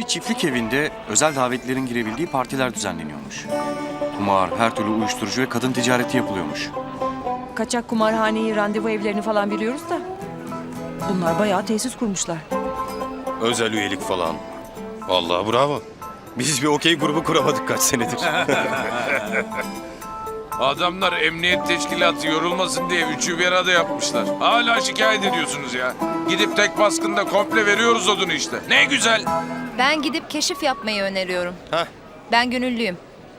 Bir çiftlik evinde özel davetlilerin girebildiği partiler düzenleniyormuş. Kumar, her türlü uyuşturucu ve kadın ticareti yapılıyormuş. Kaçak kumarhaneyi, randevu evlerini falan biliyoruz da. Bunlar bayağı tesis kurmuşlar. Özel üyelik falan. Vallahi bravo. Biz bir okey grubu kuramadık kaç senedir. Adamlar emniyet teşkilatı yorulmasın diye üçü bir arada yapmışlar. Hala şikayet ediyorsunuz ya. Gidip tek baskında komple veriyoruz odunu işte. Ne güzel. Ben gidip keşif yapmayı öneriyorum. Heh. Ben gönüllüyüm.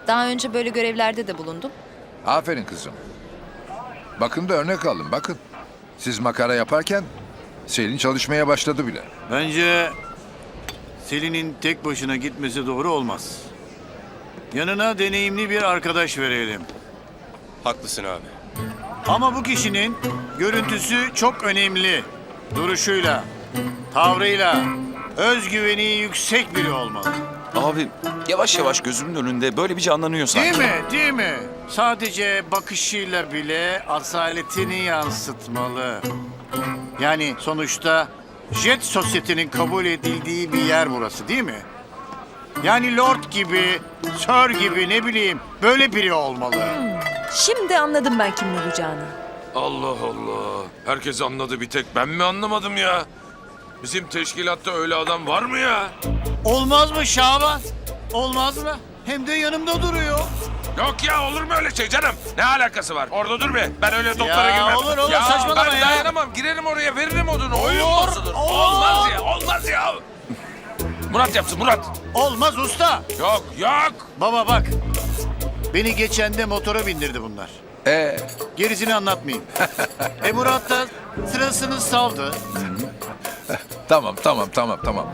Daha önce böyle görevlerde de bulundum. Aferin kızım. Bakın da örnek alın bakın. Siz makara yaparken Selin çalışmaya başladı bile. Bence Selin'in tek başına gitmesi doğru olmaz. Yanına deneyimli bir arkadaş verelim. Haklısın abi. Ama bu kişinin görüntüsü çok önemli. Duruşuyla, tavrıyla, özgüveni yüksek biri olmalı. Abi yavaş yavaş gözümün önünde böyle bir canlanıyor sanki. Değil mi? Değil mi? Sadece bakışıyla bile asaletini yansıtmalı. Yani sonuçta jet sosyetenin kabul edildiği bir yer burası değil mi? Yani lord gibi, sir gibi ne bileyim böyle biri olmalı. Şimdi anladım ben kimin olacağını. Allah Allah. Herkes anladı bir tek ben mi anlamadım ya? Bizim teşkilatta öyle adam var mı ya? Olmaz mı Şaban? Olmaz mı? Hem de yanımda duruyor. Yok ya olur mu öyle şey canım? Ne alakası var? Orada dur be. Ben öyle toplara Ya girmem. olur, olur, saçmalama ben ya. dayanamam. Girerim oraya veririm odunu. Oyun Olur, bozulur. olur. Olmaz ya. Olmaz ya. Murat yapsın Murat. Olmaz usta. Yok yok. Baba bak. Beni geçen de motora bindirdi bunlar. Ee, Gerisini anlatmayayım. e Murat da sırasını saldı. tamam tamam tamam tamam.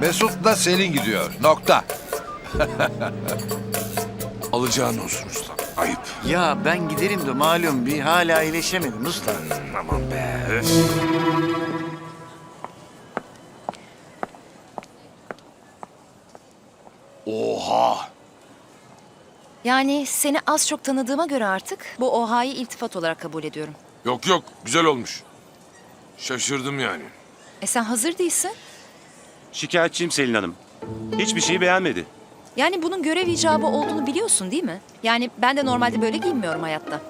Mesut'la Selin gidiyor. Nokta. Alacağın olsun usta. Ayıp. Ya ben giderim de malum bir hala iyileşemedim usta. Aman be. öf. Oha. Yani seni az çok tanıdığıma göre artık bu ohayı iltifat olarak kabul ediyorum. Yok yok güzel olmuş. Şaşırdım yani. E sen hazır değilsin. Şikayetçiyim Selin Hanım. Hiçbir şeyi beğenmedi. Yani bunun görev icabı olduğunu biliyorsun değil mi? Yani ben de normalde böyle giyinmiyorum hayatta.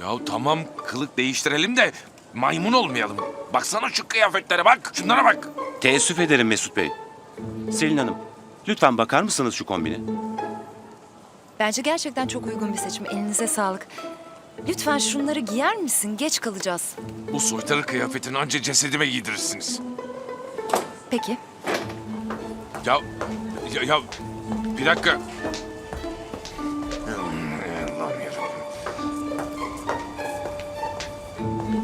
Ya tamam kılık değiştirelim de maymun olmayalım. Baksana şu kıyafetlere bak. Şunlara bak. Teessüf ederim Mesut Bey. Selin Hanım, lütfen bakar mısınız şu kombine? Bence gerçekten çok uygun bir seçim. Elinize sağlık. Lütfen şunları giyer misin? Geç kalacağız. Bu soytarı kıyafetini anca cesedime giydirirsiniz. Peki. Ya, ya, ya bir dakika. Allah'ım yarabbim.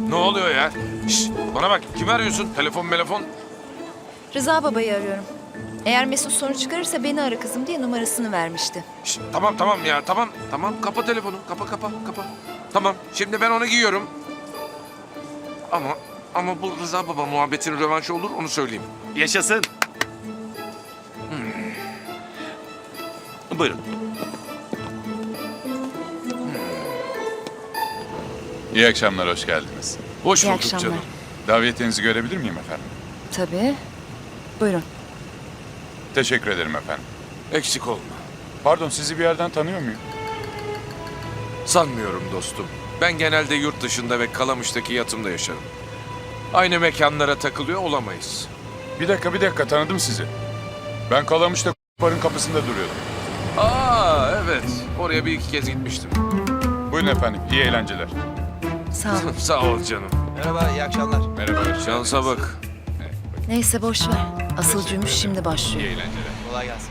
Ne oluyor ya? Şş, bana bak kimi arıyorsun? Telefon telefon. Rıza babayı arıyorum. Eğer Mesut sorun çıkarırsa beni ara kızım diye numarasını vermişti. Şş, tamam tamam ya tamam tamam kapa telefonu kapa kapa kapa. Tamam şimdi ben onu giyiyorum. Ama ama bu Rıza baba muhabbetinin rövanşı olur onu söyleyeyim. Yaşasın. Buyurun. İyi akşamlar, hoş geldiniz. Hoş İyi bulduk akşamlar. canım. Davetiyenizi görebilir miyim efendim? Tabii. Buyurun. Teşekkür ederim efendim. Eksik olma. Pardon, sizi bir yerden tanıyor muyum? Sanmıyorum dostum. Ben genelde yurt dışında ve Kalamış'taki yatımda yaşarım. Aynı mekanlara takılıyor olamayız. Bir dakika, bir dakika, tanıdım sizi. Ben Kalamış'ta barın kapısında duruyordum. Aa evet. Oraya bir iki kez gitmiştim. Buyurun efendim, iyi eğlenceler. Sağ ol. Sağ ol canım. Merhaba, iyi akşamlar. Merhaba. Şansa bak. Neyse boş ver. Asıl cümbüş şimdi başlıyor. İyi eğlenceler. Kolay gelsin.